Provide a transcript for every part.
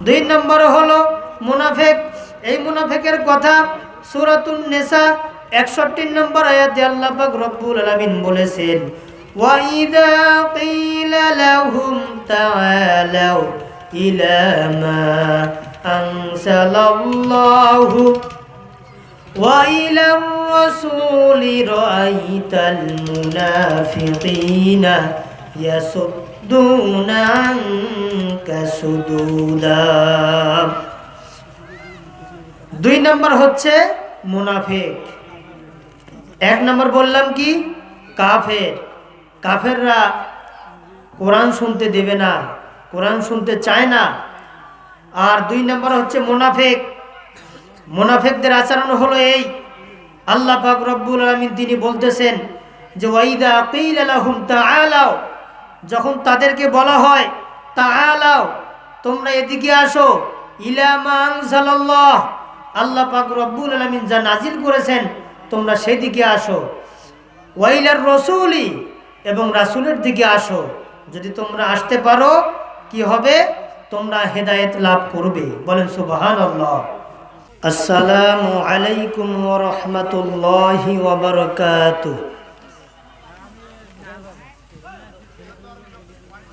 দুই নম্বর হলো মুনাফেক এই মুনাফেকের কথা সুরাতুন নেসা একষট্টি নম্বর আয়াতে আল্লাহ পাক রব্বুল আলামিন বলেছেন ওয়াইদা কিলা লাহুম তাআলাউ ইলা মা আনসালাল্লাহু وإلى الرسول رأيت المنافقين يصدون عنك صدودا দুই নম্বর হচ্ছে মুনাফিক এক নম্বর বললাম কি কাফের কাফেররা কোরআন শুনতে দেবে না কোরআন শুনতে চায় না আর দুই নম্বর হচ্ছে মুনাফেক মোনাফেকদের আচরণ হলো এই আল্লাহ পাক রব্বুল আলমিন তিনি বলতেছেন যে ওয়াইদা আকিল আলাহুম তাআলাও যখন তাদেরকে বলা হয়, তাআলাও, তোমরা এদিকে আসো। ইলামা আনজালাল্লাহ। আল্লাহ পাক রব্বুল আলমিন যা নাজিল করেছেন, তোমরা সেদিকে আসো। ওয়াইলার রসুলি, এবং রাসুলের দিকে আসো। যদি তোমরা আসতে পারো, কি হবে? তোমরা হেদায়েত লাভ করবে। বলেন সুবহান আল্লাহ আসসালামু আলাইকুম ওরহমতুল্লাহি ওবরকাতু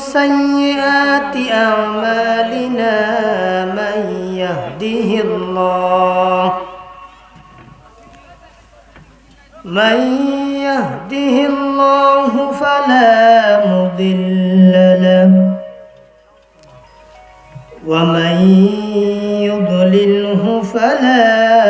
سيئات أعمالنا من يهده الله من يهده الله فلا مضل له ومن يضلله فلا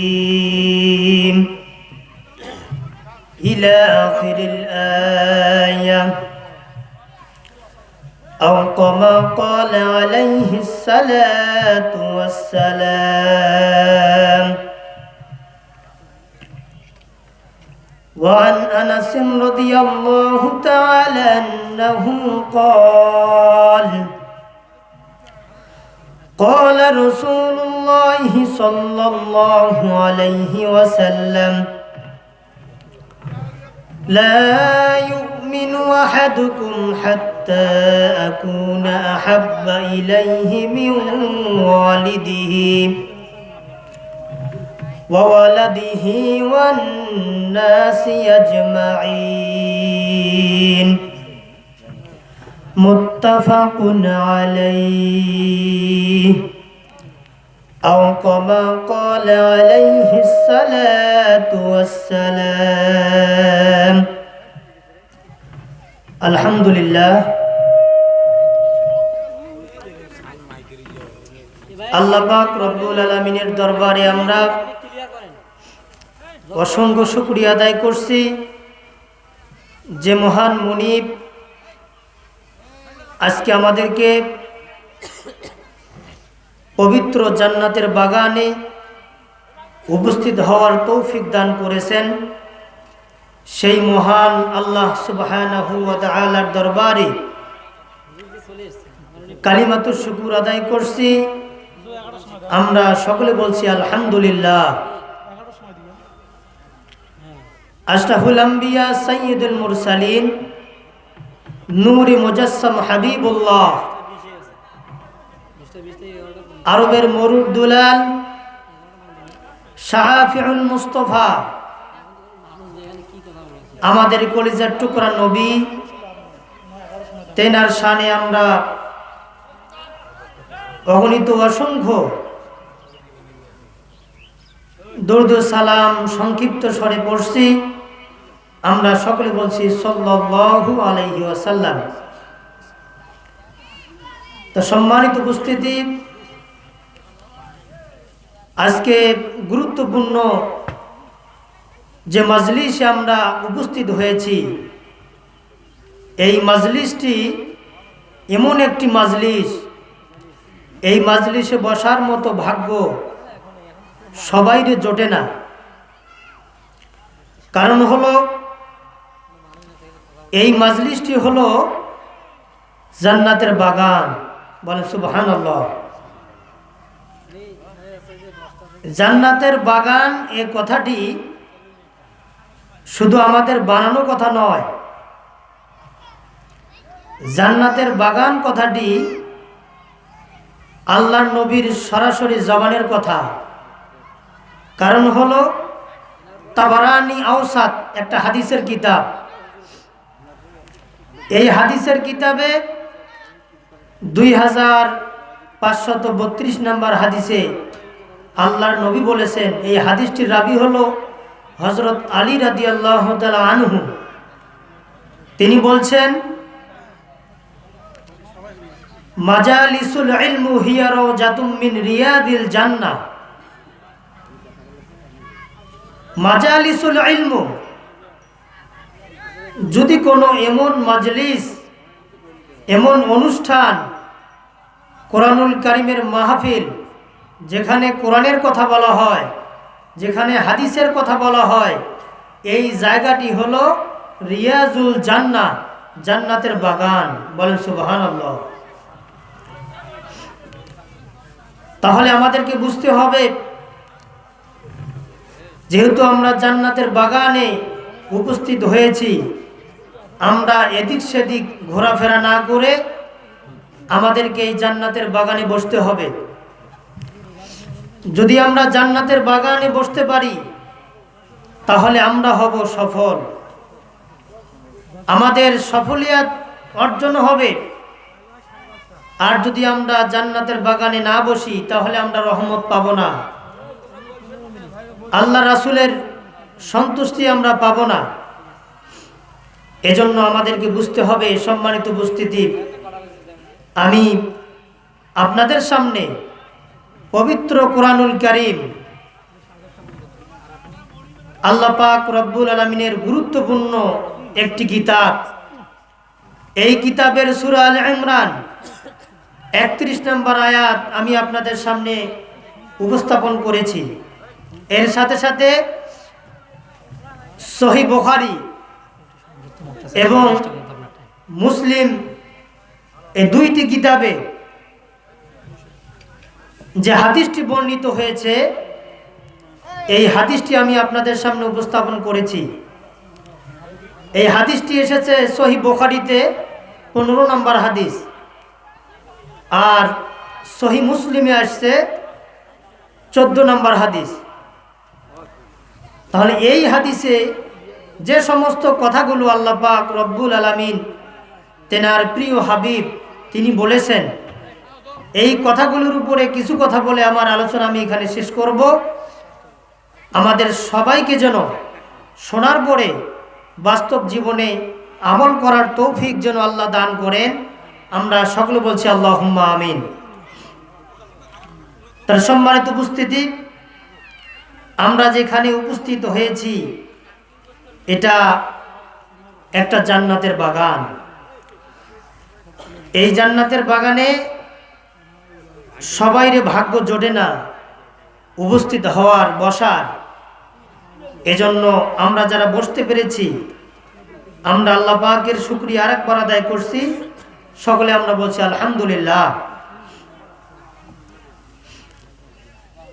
إلى آخر الآية. أو كما قال عليه الصلاة والسلام. وعن أنس رضي الله تعالى أنه قال قال رسول الله صلى الله عليه وسلم لا يؤمن أحدكم حتى أكون أحب إليه من والده وولده والناس أجمعين. متفق عليه. أو كما قال عليه الصلاة والسلام. আলহামদুলিল্লাহ। আল্লাপাক রব্বুল আলমিনের দরবারে আমরা অসংখ্য শুক্রিয়া আদায় করছি যে মহান মুনিব আজকে আমাদেরকে পবিত্র জান্নাতের বাগানে উপস্থিত হওয়ার তৌফিক দান করেছেন। সেই মহান আল্লাহ তাআলার দরবারে কালিমাতুর শুকুর আদায় করছি। আমরা সকলে বলছি আলহামদুলিল্লাহ। আশরাফুল আম্বিয়া সৈয়দুল মুরসালিন নূরি মুজাসসাম হাবিবুল্লাহ। আরবের মরুর দুলাল শাহাফিউল মুস্তফা। আমাদের কলিজার টুকরা নবী, তেনার সানে আমরা অগণিত অসংখ্য দর্দ সালাম সংক্ষিপ্ত স্বরে পড়ছি। আমরা সকলে বলছি, সাল্লাল্লাহু আলাইহি ওয়াসাল্লাম। তো সম্মানিত উপস্থিতি, আজকে গুরুত্বপূর্ণ যে মাজলিসে আমরা উপস্থিত হয়েছি, এই মাজলিসটি এমন একটি মাজলিস। এই মাজলিসে বসার মতো ভাগ্য সবাইরে জোটে না। কারণ হলো, এই মাজলিসটি হলো জান্নাতের বাগান। বলে সুবহান জান্নাতের বাগান, এ কথাটি শুধু আমাদের বানানো কথা নয়, জান্নাতের বাগান কথাটি আল্লাহর নবীর সরাসরি জবানের কথা। কারণ হলো তাবারানি আওসাদ একটা হাদিসের কিতাব। এই হাদিসের কিতাবে দুই হাজার পাঁচশত বত্রিশ নম্বর হাদিসে আল্লাহর নবী বলেছেন, এই হাদিসটির রাবি হলো হজরত আলী রাদি আল্লাহ আনহু, তিনি বলছেন, মাজালিসুল ইলমু হিয়ারো জাতুম মিন রিয়াদিল জান্নাহ। মাজালিসুল ইলমু, যদি কোনো এমন মাজলিস, এমন অনুষ্ঠান, কোরআনুল কারিমের মাহফিল, যেখানে কোরআনের কথা বলা হয় যেখানে হাদিসের কথা বলা হয়, এই জায়গাটি হলো রিয়াজুল জান্না জান্নাতের বাগান। বলেন সুবাহান আল্লাহ তাহলে আমাদেরকে বুঝতে হবে, যেহেতু আমরা জান্নাতের বাগানে উপস্থিত হয়েছি, আমরা এদিক সেদিক ঘোরাফেরা না করে আমাদেরকে এই জান্নাতের বাগানে বসতে হবে। যদি আমরা জান্নাতের বাগানে বসতে পারি, তাহলে আমরা হব সফল। আমাদের সফলিয়াত অর্জন হবে। আর যদি আমরা জান্নাতের বাগানে না বসি, তাহলে আমরা রহমত পাব না। আল্লাহ রাসুলের সন্তুষ্টি আমরা পাব না। এজন্য আমাদেরকে বুঝতে হবে সম্মানিত উপস্থিতি। আমি আপনাদের সামনে পবিত্র কোরআনুল করিম। আল্লাহ পাক রব্বুল আলমিনের গুরুত্বপূর্ণ একটি কিতাব। এই কিতাবের সুরা আল ইমরান, একত্রিশ নম্বর আয়াত আমি আপনাদের সামনে উপস্থাপন করেছি। এর সাথে সাথে সহি বোখারি এবং মুসলিম এই দুইটি কিতাবে যে হাদিসটি বর্ণিত হয়েছে, এই হাদিসটি আমি আপনাদের সামনে উপস্থাপন করেছি। এই হাদিসটি এসেছে সহি বোখারিতে, পনেরো নম্বর হাদিস। আর সহি মুসলিমে আসছে চোদ্দ নম্বর হাদিস। তাহলে এই হাদিসে যে সমস্ত কথাগুলো আল্লাহ পাক রব্বুল আলমিন তেনার প্রিয় হাবিব তিনি বলেছেন এই কথাগুলোর উপরে কিছু কথা বলে আমার আলোচনা আমি এখানে শেষ করব। আমাদের সবাইকে যেন শোনার পরে বাস্তব জীবনে আমল করার তৌফিক যেন আল্লাহ দান করেন, আমরা সকলে বলছি আল্লাহ আমিন। তার সম্মানিত উপস্থিতি, আমরা যেখানে উপস্থিত হয়েছি, এটা একটা জান্নাতের বাগান। এই জান্নাতের বাগানে সবাইরে ভাগ্য জোটে না, উপস্থিত হওয়ার বসার। এজন্য আমরা যারা বসতে পেরেছি, আমরা আল্লাহ পাকের শুক্রিয়া আরেকবার আদায় করছি। সকলে আমরা বলছি, আলহামদুলিল্লাহ।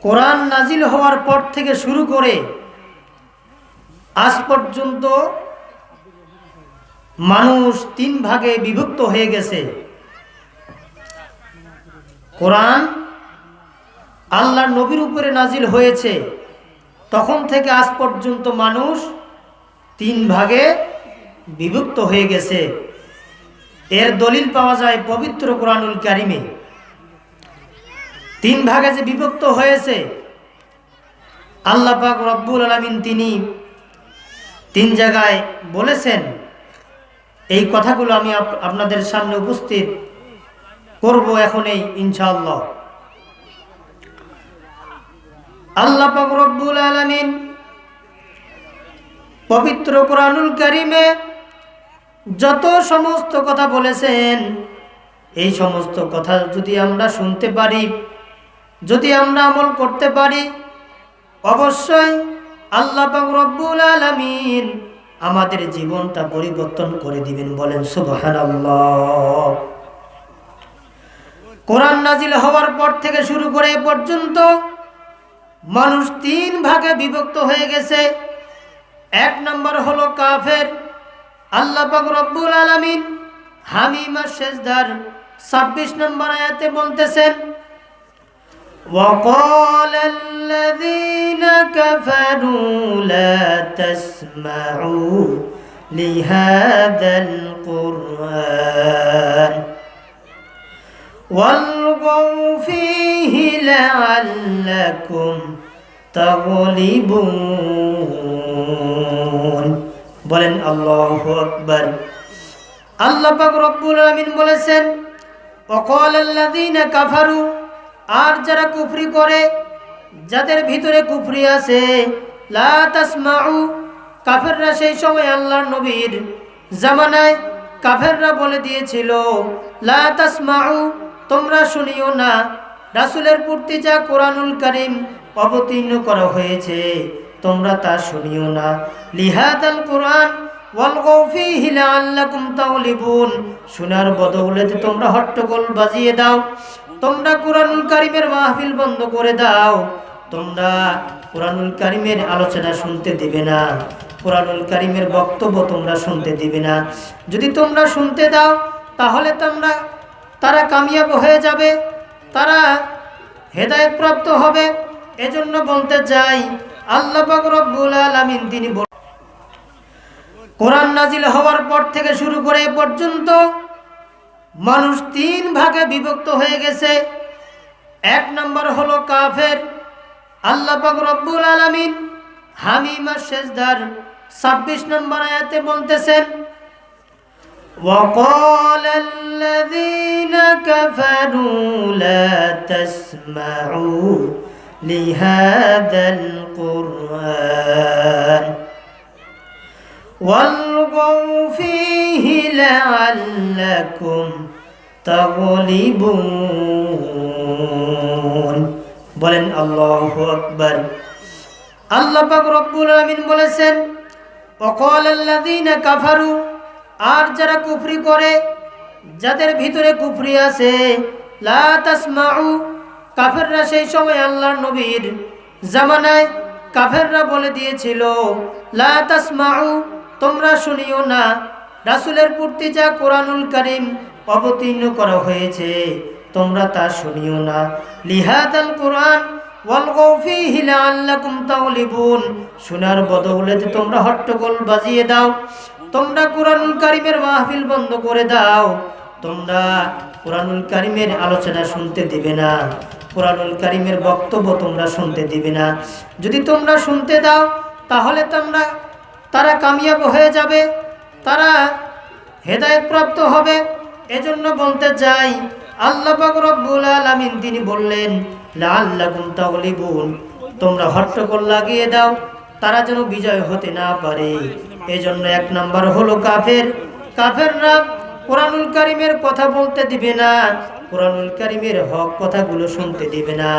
কোরআন নাজিল হওয়ার পর থেকে শুরু করে আজ পর্যন্ত মানুষ তিন ভাগে বিভক্ত হয়ে গেছে। কোরআন আল্লাহর নবীর উপরে নাজিল হয়েছে, তখন থেকে আজ পর্যন্ত মানুষ তিন ভাগে বিভক্ত হয়ে গেছে। এর দলিল পাওয়া যায় পবিত্র কোরআনুল কারিমে। তিন ভাগে যে বিভক্ত হয়েছে, আল্লাহ পাক রব্বুল আলমিন তিনি তিন জায়গায় বলেছেন। এই কথাগুলো আমি আপনাদের সামনে উপস্থিত। করব এখন এই, ইনশাআল্লাহ। আল্লাহ পাক রব্বুল আলমিন পবিত্র কোরআনুল কারিমে যত সমস্ত কথা বলেছেন, এই সমস্ত কথা যদি আমরা শুনতে পারি, যদি আমরা আমল করতে পারি, অবশ্যই আল্লাহ পাক রব্বুল আলমিন আমাদের জীবনটা পরিবর্তন করে দিবেন বলেন, সুবহানাল্লাহ। কোরআন নাজিল হওয়ার পর থেকে শুরু করে এ পর্যন্ত মানুষ তিন ভাগে বিভক্ত হয়ে গেছে এক নম্বর হলো কাফের আল্লাহ পাক রব্বুল আলামিন হামিমা শেষদার ছাব্বিশ নম্বর আয়াতে বলতেছেন وقال الذين كفروا لا تسمعوا لهذا القرآن والغوا فيه لعلكم تغلبون বলেন আল্লাহ আকবর আল্লাহ পাক রব্বুল আলামিন বলেছেন অকল আল্লাযীনা কাফারু আর যারা কুফরি করে যাদের ভিতরে কুফরি আছে লা তাসমাউ কাফেররা সেই সময় আল্লাহর নবীর জামানায় কাফেররা বলে দিয়েছিল লা তাসমাউ তোমরা শুনিও না, রাসুলের প্রতি যা কোরআনুল করিম অবতীর্ণ করা হয়েছে, তোমরা তা শুনিও না। লিহাদাল কোরআন শোনার বদৌলতে তোমরা হট্টগোল বাজিয়ে দাও। তোমরা কোরআনুল কারিমের মাহফিল বন্ধ করে দাও। তোমরা কোরআনুল কারিমের আলোচনা শুনতে দিবে না। কোরআনুল কারিমের বক্তব্য তোমরা শুনতে দিবে না। যদি তোমরা শুনতে দাও, তাহলে তোমরা তারা কামিয়াব হয়ে যাবে, তারা হেদায়ত প্রাপ্ত হবে। এজন্য বলতে চাই, আল্লাহ রব্বুল আলমিন তিনি কোরআন নাজিল হওয়ার পর থেকে শুরু করে পর্যন্ত মানুষ তিন ভাগে বিভক্ত হয়ে গেছে। এক নম্বর হলো কাফের, আল্লাহ রব্বুল আলমিন হামিমা শেষদার ছাব্বিশ নম্বর আয়াতে বলতেছেন وقال الذين كفروا لا تسمعوا لهذا القرآن والغوا فيه لعلكم تغلبون বলেন আল্লাহ আকবর আল্লাহ পাক রব্বুল আলামিন বলেছেন অকল আল্লাযীনা কাফারু আর যারা কুফরি করে, যাদের ভিতরে কুফরি আছে কাফেররা সেই সময় আল্লাহর নবীর জামানায় কাফেররা বলে দিয়েছিল তোমরা শুনিও না, রাসুলের প্রতি যা কোরআনুল করিম অবতীর্ণ করা হয়েছে, তোমরা তা শুনিও না। লিহাদ আল কোরআন শোনার বদৌলতে তোমরা হট্টগোল বাজিয়ে দাও। তোমরা কোরআনুল কারিমের মাহফিল বন্ধ করে দাও। তোমরা কোরআনুল কারিমের আলোচনা শুনতে দিবে না। কোরআনুল কারিমের বক্তব্য তোমরা শুনতে দিবে না। যদি তোমরা শুনতে দাও, তাহলে তোমরা, তারা কামিয়াব হয়ে যাবে, তারা হেদায়েত প্রাপ্ত হবে। এজন্য বলতে চাই, আল্লাহ রব্বুল আলামিন তিনি বললেন, লাআল্লাকুম তাগলিবুন। তোমরা হট্টগোল লাগিয়ে দাও, তারা যেন বিজয় হতে না পারে। এজন্য এক নাম্বার হলো কাফের কাফেররা কোরআনুল কারিমের কথা বলতে দিবে না কোরআনুল কারিমের হক কথাগুলো শুনতে দিবে না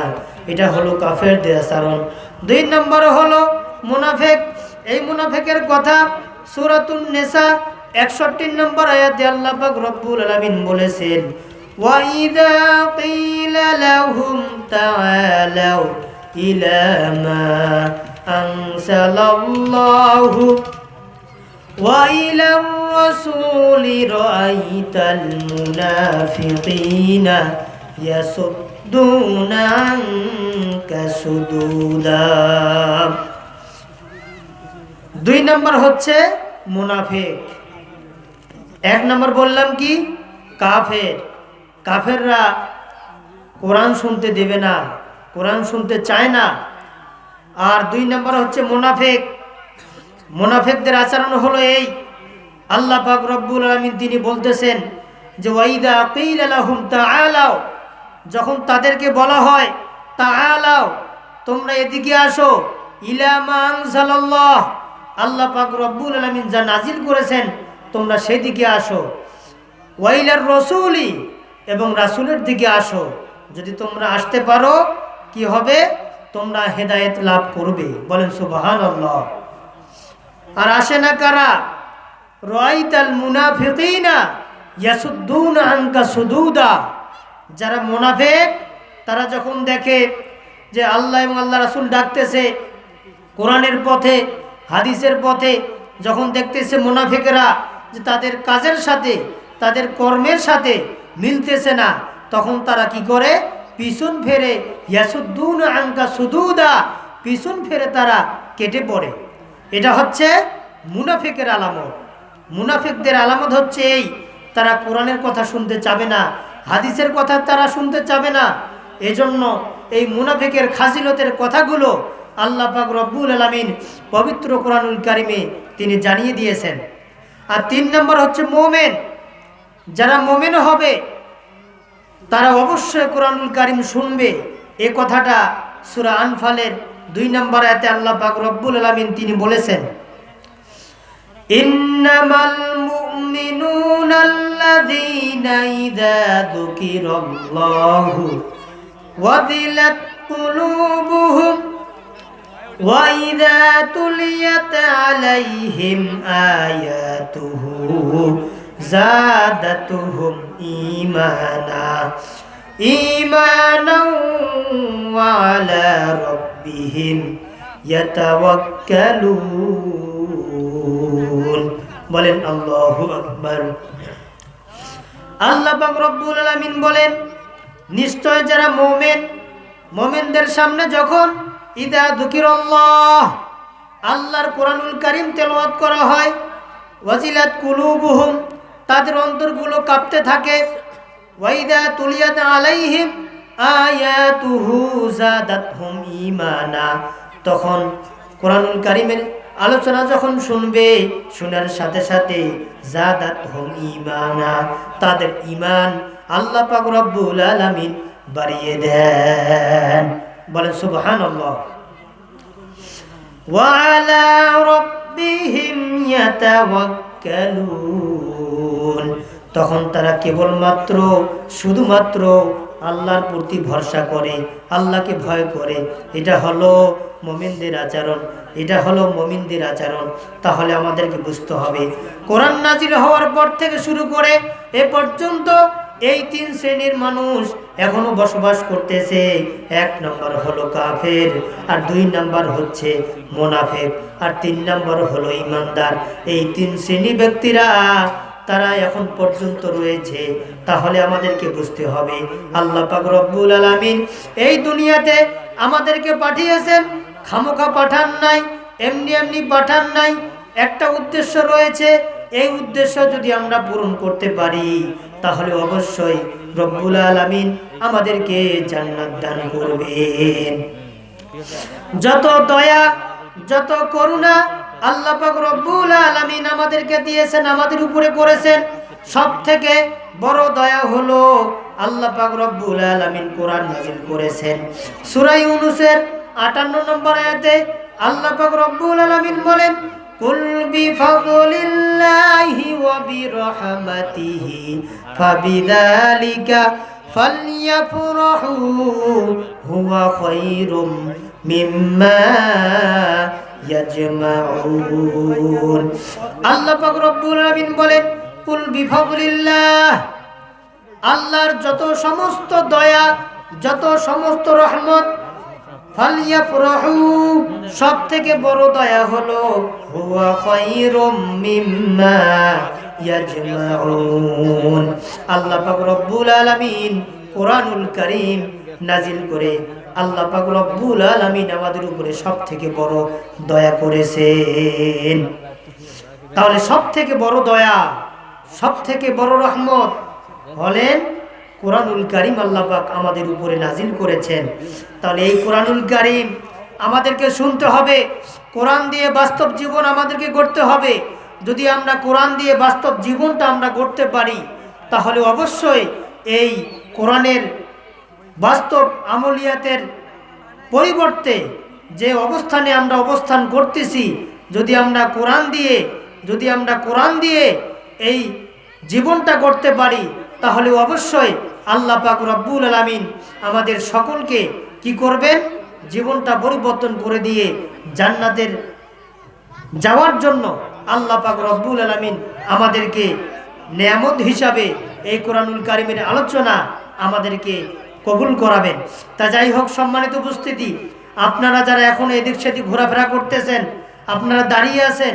এটা হলো কাফেরদের আচরণ দুই নম্বর হলো মুনাফেক এই মুনাফেকের কথা সূরাতুন নেসা একষট্টি নম্বর আয়াতে আল্লাহ পাক রব্বুল আলামিন বলেছেন وَإِذَا قِيلَ لَهُمْ تَعَالَوْا إِلَى مَا أَنزَلَ اللَّهُ وإلى الرسول رأيت المنافقين يصدون عنك صدودا দুই নম্বর হচ্ছে মুনাফেক এক নম্বর বললাম কি কাফের কাফেররা কোরআন শুনতে দেবে না কোরআন শুনতে চায় না আর দুই নম্বর হচ্ছে মুনাফেক মোনাফেকদের আচরণ হলো এই। আল্লাহ পাক রব্বুল আলমিন তিনি বলতেছেন যে, ওয়াইদা আকিল আলাহুম তা আলাও যখন তাদেরকে বলা হয় তা আলাও তোমরা এদিকে আসো ইলামান সাল্লাহ আল্লাহ পাক রব্বুল আলমিন যা নাজিল করেছেন, তোমরা সেদিকে আসো। ওয়াইলার রসুলি এবং রাসুলের দিকে আসো। যদি তোমরা আসতে পারো, কি হবে? তোমরা হেদায়েত লাভ করবে। বলেন সুবাহান আল্লাহ আর আসে না কারা? রাইতাল মুনাফিকিনা ইয়াসুদ্দুনা আনকা সুদুদা। যারা মুনাফিক, তারা যখন দেখে যে আল্লাহ এবং আল্লাহ রাসূল ডাকতেছে কোরআনের পথে, হাদিসের পথে, যখন দেখতেছে মুনাফিকেরা যে তাদের কাজের সাথে, তাদের কর্মের সাথে মিলতেছে না, তখন তারা কি করে? পিছন ফেরে ইয়াসুদ্দুন আনকা সুদুদা, পিছন ফেরে তারা কেটে পড়ে। এটা হচ্ছে মুনাফিকের আলামত। মুনাফিকদের আলামত হচ্ছে এই, তারা কোরআনের কথা শুনতে চাবে না, হাদিসের কথা তারা শুনতে চাবে না। এজন্য এই মুনাফিকের খাসিলতের কথাগুলো আল্লাহ পাক রব্বুল আলমিন পবিত্র কোরআনুল কারিমে তিনি জানিয়ে দিয়েছেন। আর তিন নম্বর হচ্ছে মোমেন। যারা মোমেন হবে, তারা অবশ্যই কোরআনুল কারিম শুনবে। এ কথাটা সুরা আনফালের দুই নম্বর আয়াতে আল্লাহ পাক রব্বুল আলামিন তিনি বলেছেন ইন্নামাল মুমিনুনা আল্লাযীনা ইযা যুকিরাল্লাহু ওয়াজিলাত কুলুবুহুম وإذا تليت عليهم آياته زادتهم إيمانا إيمانا وعلى ربهم يتوكلون বলেন আল্লাহু আকবার আল্লাহ পাক রব্বুল আলামিন বলেন নিশ্চয় যারা মুমিন মুমিনদের সামনে যখন ইদা যুকিরাল্লাহ আল্লাহর কোরআনুল কারীম তেলাওয়াত করা হয় ওয়াজিলাত কুলুবুহুম তাদের অন্তরগুলো কাঁপতে থাকে ওয়াইদা তুলিয়াত আলাইহিম আয়াতুহু জাদাতহুম ঈমানা। তখন কোরআনুল কারীমের আলোচনা যখন শুনবে, শোনার সাথে সাথে জাদাতহুম ঈমানা, তাদের ঈমান আল্লাহ পাক রব্বুল আলামিন বাড়িয়ে দেন। বলেন, সুবহানাল্লাহ। ওয়া আলা রাব্বিহিম ইয়াতাওয়াক্কালুন। তখন তারা কেবলমাত্র, শুধুমাত্র আল্লাহর প্রতি ভরসা করে, আল্লাহকে ভয় করে। এটা হলো মমিনদের আচরণ, এটা হলো মমিনদের আচরণ। তাহলে আমাদেরকে বুঝতে হবে। কোরআন নাজিল হওয়ার পর থেকে শুরু করে এ পর্যন্ত এই তিন শ্রেণির মানুষ এখনও বসবাস করতেছে। এক নম্বর হলো কাফের, আর দুই নম্বর হচ্ছে মোনাফেক, আর তিন নম্বর হলো ইমানদার। এই তিন শ্রেণি ব্যক্তিরা তারা এখন পর্যন্ত রয়েছে, তাহলে আমাদেরকে বুঝতে হবে। আল্লাহ পাক রব্বুল আলামিন এই দুনিয়াতে আমাদেরকে পাঠিয়েছেন, খামোখা পাঠান নাই, এমনি এমনি পাঠান নাই। একটা উদ্দেশ্য রয়েছে, এই উদ্দেশ্য যদি আমরা পূরণ করতে পারি, তাহলে অবশ্যই রব্বুল আলামিন আমাদেরকে জান্নাত দান করবেন। যত দয়া, যত করুণা আল্লাহ পাক রব্বুল আলামিন আমাদেরকে দিয়েছেন, আমাদের উপরে করেছেন। সব থেকে বড় দয়া হলো আল্লাহ পাক রব্বুল আলামিন কোরআন নাজিল করেছেন। সূরা ইউনূসের 58 নম্বর আয়াতে আল্লাহ পাক রব্বুল আলামিন বলেন, কুল বিফাদলিল্লাহি ওয়া বিরহমাতিহি ফাবিযালিকা ফালইয়াফরাহু, হুয়া খায়রুম মিম্মা ইয়াজমাউন। আল্লাহ পাক রব্বুল আলামিন বলেন, কুল বিফাদলিল্লাহ আল্লাহর যত সমস্ত দয়া, যত সমস্ত রহমত, ফালিয়াফরাহু সব থেকে বড় দয়া হলো, হুয়া খায়রুম মিম্মা ইয়াজমাউন আল্লাহ রব্বুল আলামিন কোরআনুল কারীম নাজিল করে আল্লাহ পাক রব্বুল আলামিন আমাদের উপরে সব থেকে বড় দয়া করেছেন। তাহলে সব থেকে বড় দয়া সব থেকে বড় রহমত হলেন কোরআনুল কারিম আল্লাহ পাক আমাদের উপরে নাজিল করেছেন। তাহলে এই কোরআনুল কারিম আমাদেরকে শুনতে হবে, কোরআন দিয়ে বাস্তব জীবন আমাদেরকে গড়তে হবে। যদি আমরা কোরআন দিয়ে বাস্তব জীবনটা আমরা গড়তে পারি, তাহলে অবশ্যই এই কোরআনের বাস্তব আমলিয়াতের পরিবর্তে যে অবস্থানে আমরা অবস্থান করতেছি, যদি আমরা কোরআন দিয়ে, যদি আমরা কোরআন দিয়ে এই জীবনটা করতে পারি, তাহলে অবশ্যই আল্লাহ পাক রব্বুল আলামিন আমাদের সকলকে কি করবেন? জীবনটা পরিবর্তন করে দিয়ে জান্নাতের যাওয়ার জন্য আল্লাহ পাক রব্বুল আলামিন আমাদেরকে নেয়ামত হিসাবে এই কোরআনুল কারিমের আলোচনা আমাদেরকে কবুল করাবেন। তা যাই হোক, সম্মানিত উপস্থিতি, আপনারা যারা এখন এদিক সেদিক ঘোরাফেরা করতেছেন, আপনারা দাঁড়িয়ে আছেন,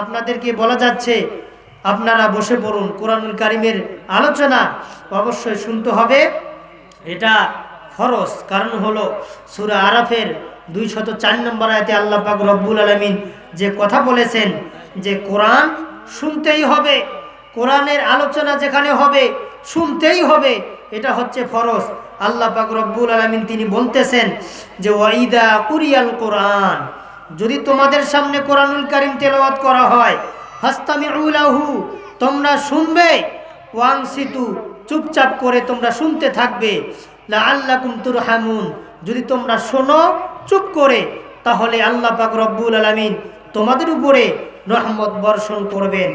আপনাদেরকে বলা যাচ্ছে, আপনারা বসে পড়ুন। কোরআনুল কারিমের আলোচনা অবশ্যই শুনতে হবে। এটা ফরজ। কারণ হলো, সুরা আরাফের দুই শত চার নম্বর আয়তে আল্লাহ পাক রব্বুল আলমিন যে কথা বলেছেন, যে কোরআন শুনতেই হবে, কোরআনের আলোচনা যেখানে হবে, শুনতেই হবে। এটা হচ্ছে ফরজ। আল্লাহ পাক রব্বুল আলমিন তিনি বলতেছেন যে ওয়াইদা কুরিয়াল কোরআন। যদি তোমাদের সামনে কোরআনুল কারিম তেলাওয়াত করা হয় হাস্তামিউলাহু তোমরা শুনবে, ওয়াং সিতু। চুপচাপ করে তোমরা শুনতে থাকবে লা আল্লাহ কুমতুর হামুন যদি তোমরা শোনো, চুপ করে, তাহলে আল্লাহ পাক রব্বুল আলমিন তোমাদের উপরে রহমত বর্ষণ করবেন।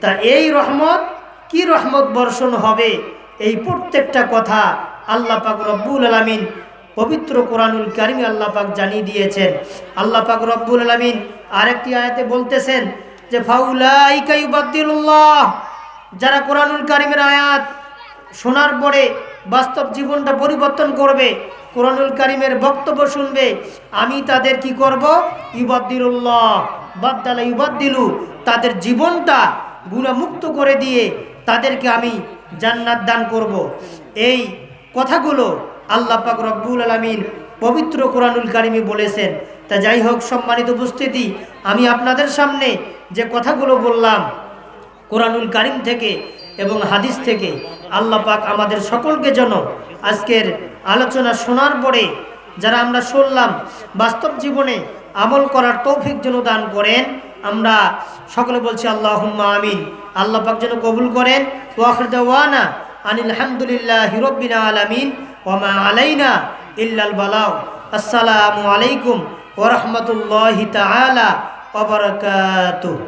তা এই রহমত কি রহমত বর্ষণ হবে? এই প্রত্যেকটা কথা আল্লাহ পাক রব্বুল আলমিন পবিত্র কোরআনুল কারিমে আল্লাহ পাক জানিয়ে দিয়েছেন। আল্লাহ পাক রব্বুল আলমিন আরেকটি আয়াতে বলতেছেন যে ফাউলাইকাইবাদ্দিল্লাহ যারা কোরআনুল কারিমের আয়াত শোনার পরে বাস্তব জীবনটা পরিবর্তন করবে, কোরআনুল কারিমের বক্তব্য শুনবে, আমি তাদের কি করব? ইবাদ্দিল্লাহ বাদ্দালা ইবাদ্দিলু তাদের জীবনটা গুণামুক্ত করে দিয়ে তাদেরকে আমি জান্নাত দান করব। এই কথাগুলো আল্লাহ পাক রব্বুল আলমিন পবিত্র কোরআনুল কারিমি বলেছেন তা যাই হোক, সম্মানিত উপস্থিতি, আমি আপনাদের সামনে যে কথাগুলো বললাম, কোরআনুল কারিম থেকে এবং হাদিস থেকে, আল্লাহ পাক আমাদের সকলকে যেন আজকের আলোচনা শোনার পরে যারা আমরা শুনলাম, বাস্তব জীবনে আমল করার তৌফিক যেন দান করেন, আমরা সকলে বলছি আল্লাহ আমিন আল্লাহ পাক যেন কবুল করেন। ওয়াখরদানা আনিল হামদুলিল্লাহ হিরব্বিন আলামিন। ওমা আলাইনা ইল্লাল বালাউ। আসসালামু আলাইকুম ওরহমতুল্লাহ তালা ওবরকাতুহ